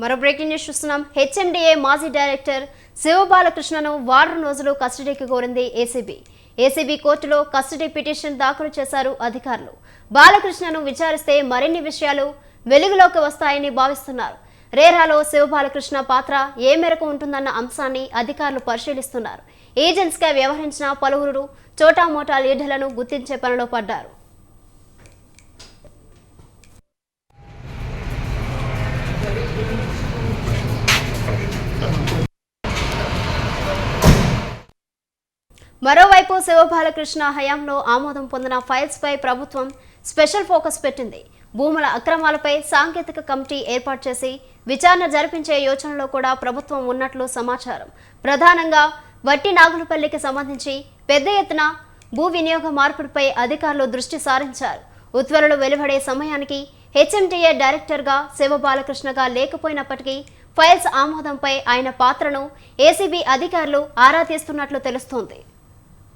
మరో breaking news చూస్తున్నాం. HMDA మాజీ డైరెక్టర్ శివబాలకృష్ణను వారం రోజులు కస్టడీకి కోరింది ఏసీబీ ఏసీబీ కోర్టులో కస్టడీ పిటిషన్ దాఖలు చేశారు అధికారులు. బాలకృష్ణను విచారిస్తే మరిన్ని విషయాలు వెలుగులోకి వస్తాయని భావిస్తున్నారు. రేరాలో శివబాలకృష్ణ పాత్ర ఏ మేరకు ఉంటుందన్న అంశాన్ని అధికారులు పరిశీలిస్తున్నారు. ఏజెంట్స్గా వ్యవహరించిన పలువురు చోటామోటా లీడర్లను గుర్తించే పనిలో పడ్డారు. మరోవైపు శివబాలకృష్ణ హయాంలో ఆమోదం పొందిన ఫైల్స్ పై ప్రభుత్వం స్పెషల్ ఫోకస్ పెట్టింది. భూముల అక్రమాలపై సాంకేతిక కమిటీ ఏర్పాటు చేసి విచారణ జరిపించే యోచనలో కూడా ప్రభుత్వం ఉన్నట్లు సమాచారం. ప్రధానంగా వట్టి నాగులపల్లికి సంబంధించి పెద్ద ఎత్తున భూ వినియోగ మార్పిడిపై అధికారులు దృష్టి సారించారు. ఉత్తర్వులు వెలువడే సమయానికి హెచ్ఎండిఏ డైరెక్టర్గా శివబాలకృష్ణగా లేకపోయినప్పటికీ ఫైల్స్ ఆమోదంపై ఆయన పాత్రను ఏసీబీ అధికారులు ఆరా తీస్తున్నట్లు తెలుస్తోంది.